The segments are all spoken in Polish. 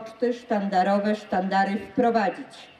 Poczty sztandarowe, sztandary wprowadzić.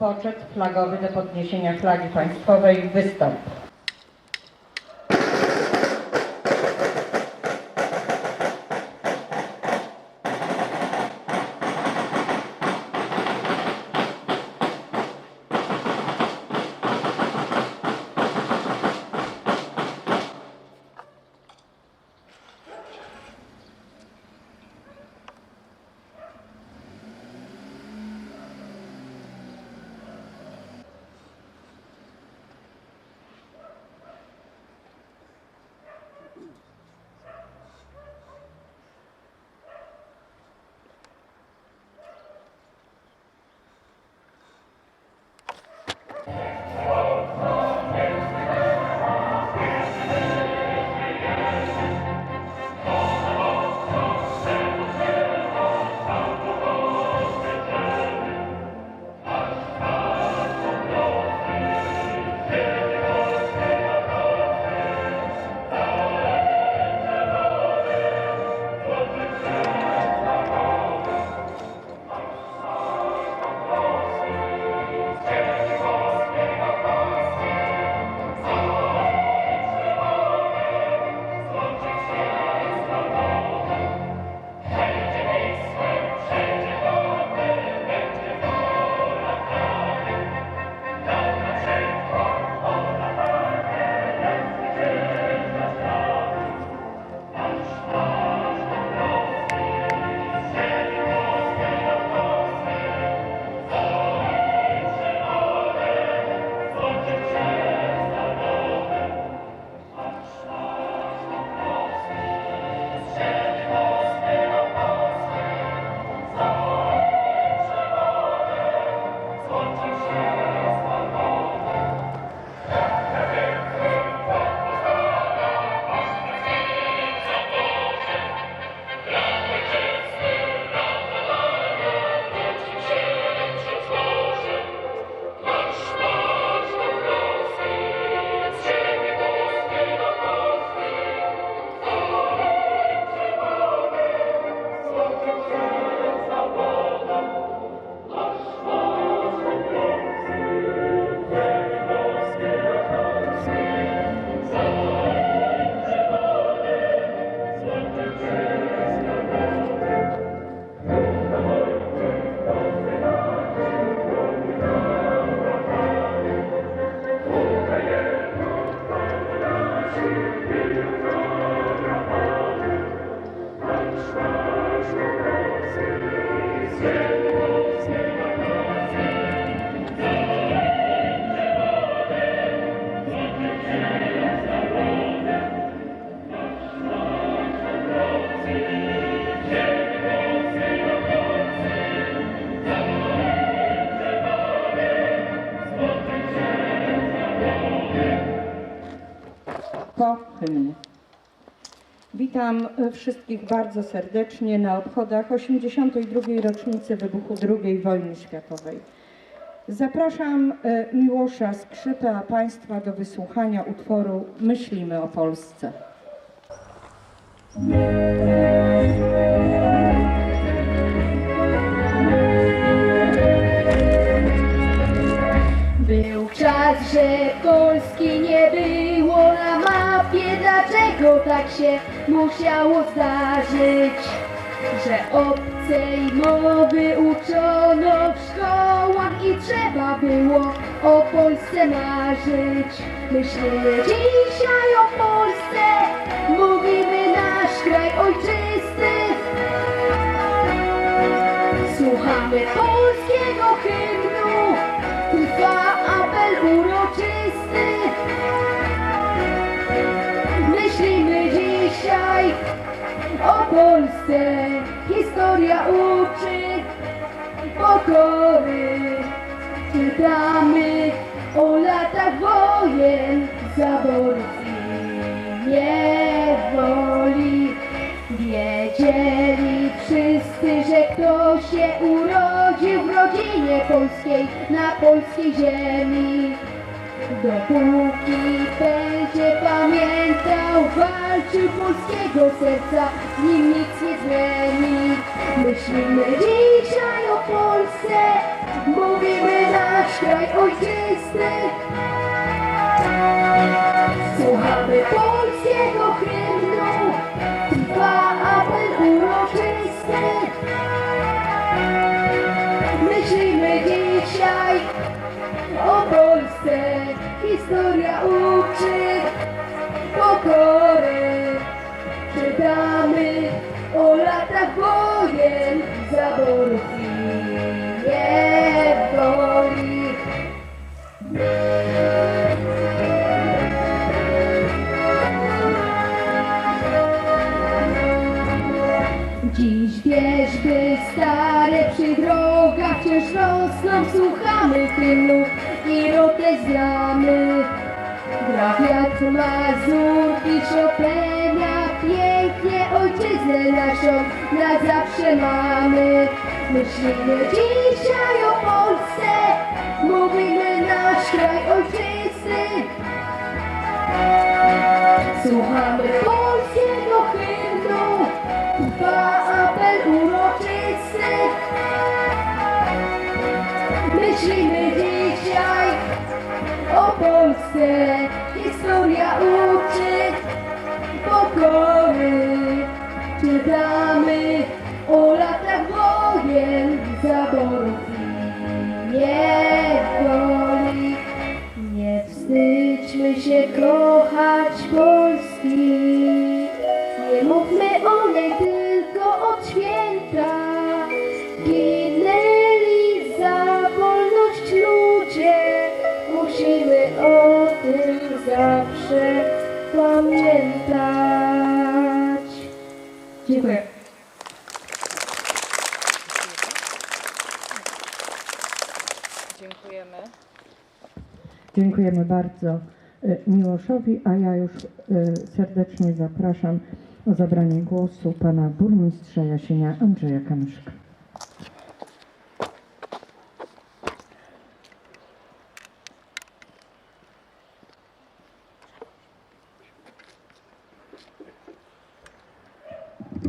Poczet flagowy do podniesienia flagi państwowej. Wystąp. Witam wszystkich bardzo serdecznie na obchodach 82. rocznicy wybuchu II wojny światowej. Zapraszam e, Miłosza Skrzypę, a Państwa do wysłuchania utworu Myślimy o Polsce. Był czas, że Polski nie było na mapie. Dlaczego tak się musiało zdarzyć? Że obcej mowy uczono w szkołach i trzeba było o Polsce marzyć. Myślimy dzisiaj o Polsce, mówimy nasz kraj ojczysty. Słuchamy polskiego hymnu, trwa apel uroczysty. Polsce, historia uczy pokory. Czytamy o latach wojen, zaborów i niewoli. Wiedzieli wszyscy, że kto się urodził w rodzinie polskiej, na polskiej ziemi. Dopóki będzie pamiętał, walczył polskiego serca, nim nic nie zmieni. Myślimy dzisiaj o Polsce, mówimy nasz kraj ojczysty. Słuchamy polskiego hymnu, historia uczy pokory. Czytamy o latach wojen, zaborów Mazur i Chopina, pięknie ojczyznę naszą na zawsze mamy. Myślimy dzisiaj o Polsce, mówimy nasz kraj ojczysty. Słuchamy polskiego hymnu, trwa apel uroczysty. Myślimy dzisiaj o Polsce, historia uczy pokory. Dziękujemy bardzo y, Miłoszowi, a ja już y, serdecznie zapraszam o zabranie głosu pana burmistrza Jasienia Andrzeja Kamyszka.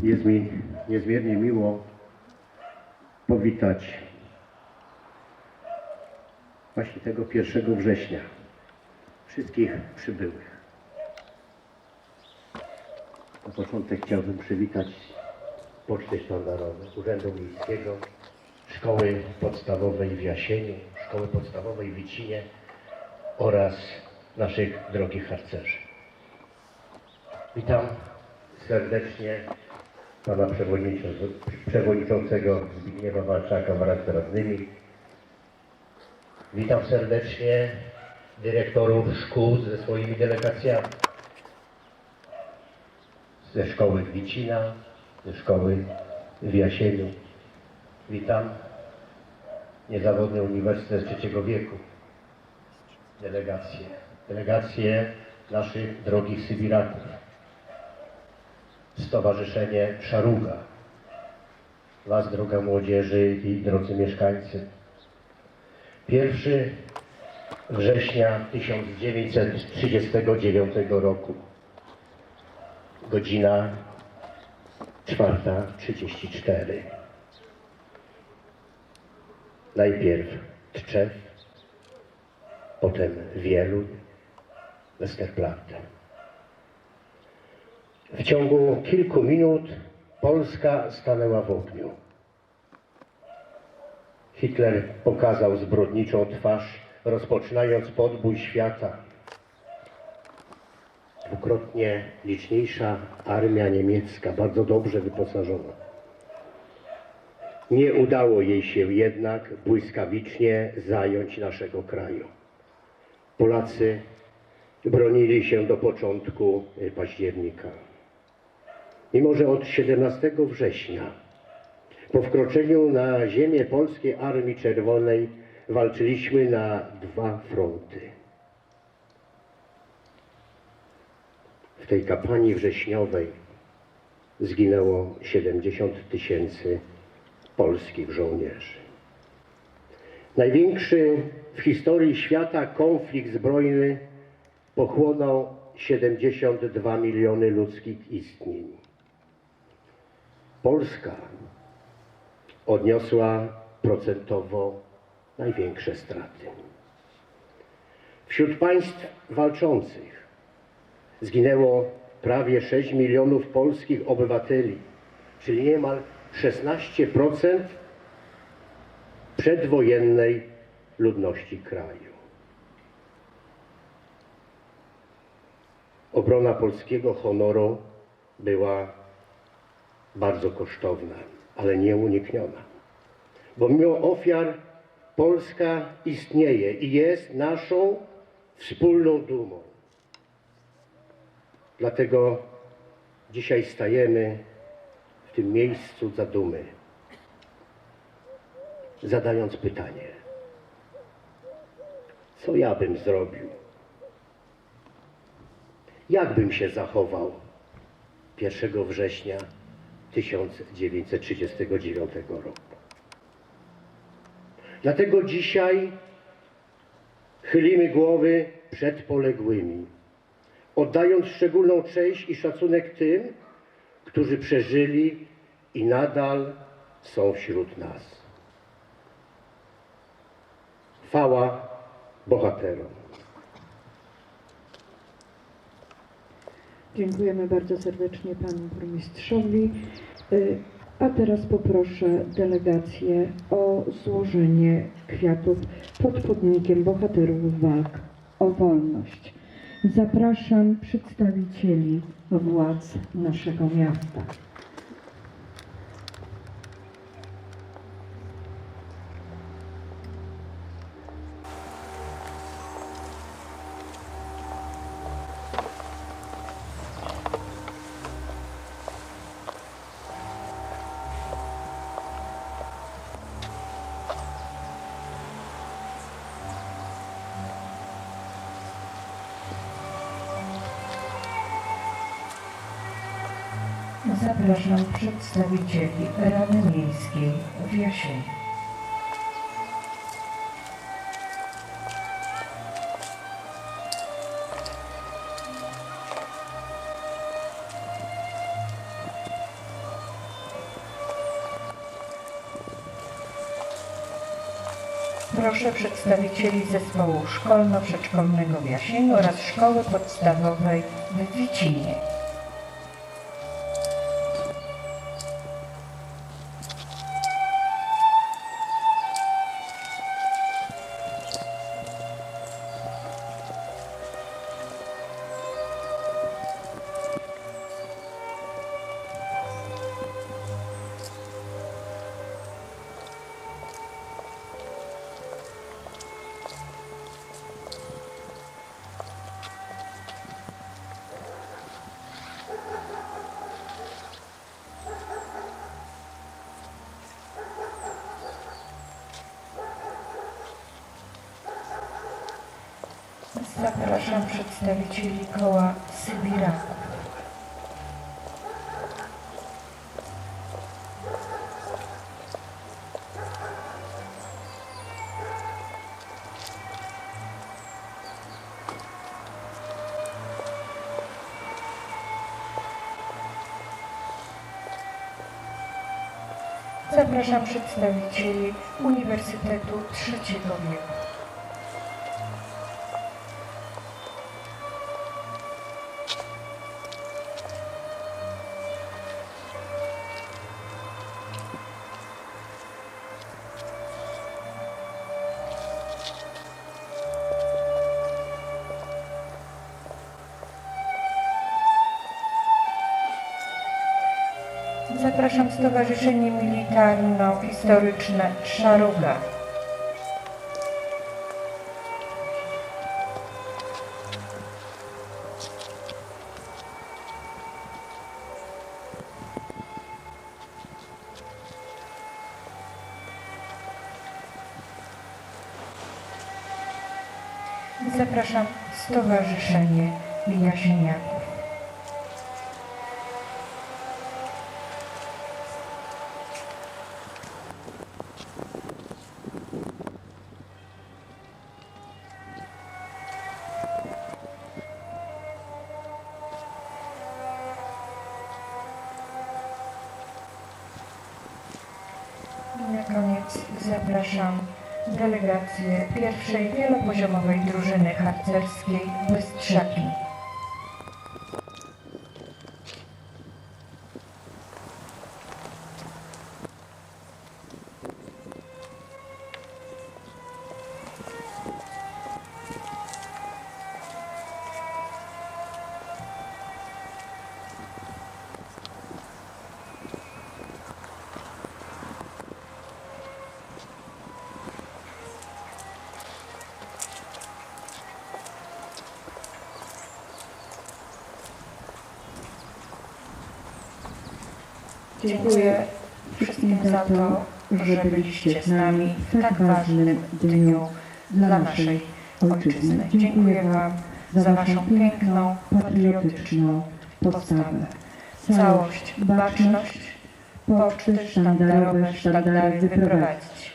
Jest mi niezmiernie miło powitać właśnie tego 1 września wszystkich przybyłych. Na początek chciałbym przywitać Poczty Sztandarowe, Urzędu Miejskiego, Szkoły Podstawowej w Jasieniu, Szkoły Podstawowej w Wicinie oraz naszych drogich harcerzy. Witam serdecznie pana przewodniczącego, Zbigniewa Walczaka wraz z radnymi. Witam serdecznie dyrektorów szkół ze swoimi delegacjami. Ze szkoły Wicina, ze szkoły w Jasieniu. Witam niezawodny Uniwersytet Trzeciego Wieku. Delegacje. Delegacje naszych drogich Sybiratów. Stowarzyszenie Szaruga. Was, droga młodzieży i drodzy mieszkańcy. 1 września 1939 roku. Godzina 4.34. Najpierw Tczew, potem Wieluń, Westerplatte. W ciągu kilku minut Polska stanęła w ogniu. Hitler pokazał zbrodniczą twarz, rozpoczynając podbój świata. Dwukrotnie liczniejsza armia niemiecka, bardzo dobrze wyposażona. Nie udało jej się jednak błyskawicznie zająć naszego kraju. Polacy bronili się do początku października. Mimo, że od 17 września po wkroczeniu na ziemię polskiej Armii Czerwonej walczyliśmy na dwa fronty. W tej kampanii wrześniowej zginęło 70 tysięcy polskich żołnierzy. Największy w historii świata konflikt zbrojny pochłonął 72 miliony ludzkich istnień. Polska odniosła procentowo największe straty. Wśród państw walczących zginęło prawie 6 milionów polskich obywateli, czyli niemal 16% przedwojennej ludności kraju. Obrona polskiego honoru była bardzo kosztowna, ale nieunikniona. Bo mimo ofiar Polska istnieje i jest naszą wspólną dumą. Dlatego dzisiaj stajemy w tym miejscu zadumy, zadając pytanie, co ja bym zrobił? Jak bym się zachował 1 września 1939 roku? Dlatego dzisiaj chylimy głowy przed poległymi, oddając szczególną cześć i szacunek tym, którzy przeżyli i nadal są wśród nas. Chwała bohaterom. Dziękujemy bardzo serdecznie panu burmistrzowi. A teraz poproszę delegację o złożenie kwiatów pod pomnikiem bohaterów walk o wolność. Zapraszam przedstawicieli władz naszego miasta. Zapraszam przedstawicieli Rady Miejskiej w Jasieniu. Proszę przedstawicieli zespołu szkolno-przedszkolnego w Jasieniu oraz szkoły podstawowej w Wicinie. Zapraszam przedstawicieli koła Sybiraków. Zapraszam przedstawicieli Uniwersytetu Trzeciego Wieku. Zapraszam Stowarzyszenie Militarno-Historyczne Szaruga. Zapraszam Stowarzyszenie Jasieniaków. Dziękuję wszystkim za to, że byliście z nami w tak ważnym dniu dla naszej ojczyzny. Dziękuję Wam za Waszą piękną, patriotyczną postawę. Całość, baczność, poczty sztandarowe, sztandary wyprowadzić.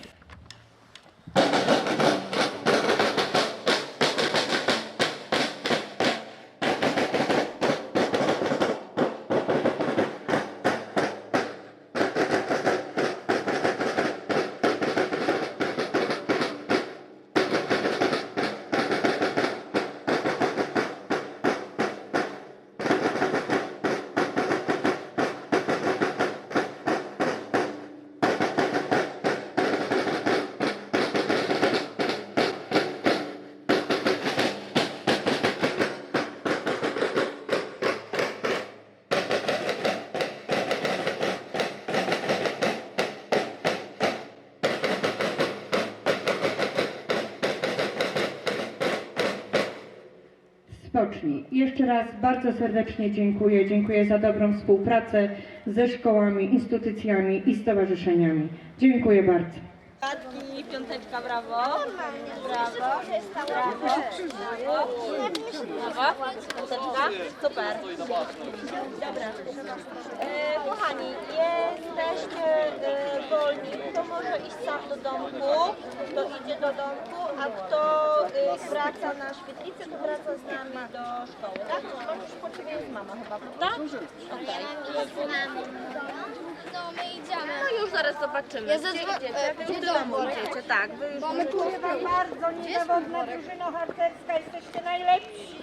Jeszcze raz bardzo serdecznie dziękuję. Dziękuję za dobrą współpracę ze szkołami, instytucjami i stowarzyszeniami. Dziękuję bardzo. Patki, piąteczka, brawo. Brawo. Brawo. Brawo. Piąteczka. Super. Dobra. E, kochani, jesteście e, wolni. Kto może iść sam do domku, to idzie do domku, a kto e, wraca na świetlicę, to wraca z nami do szkoły. Tak? Możesz po ciebie jest mama chyba, prawda? Okej. No my idziemy. No już zaraz zobaczymy. Ja Gdzie zadzwo- idziecie? e, Wy do domu idziecie, tak. Wy już Bo my tu Dziękuję Wam bardzo, niezawodna drużyno harcerska, jesteście najlepsi.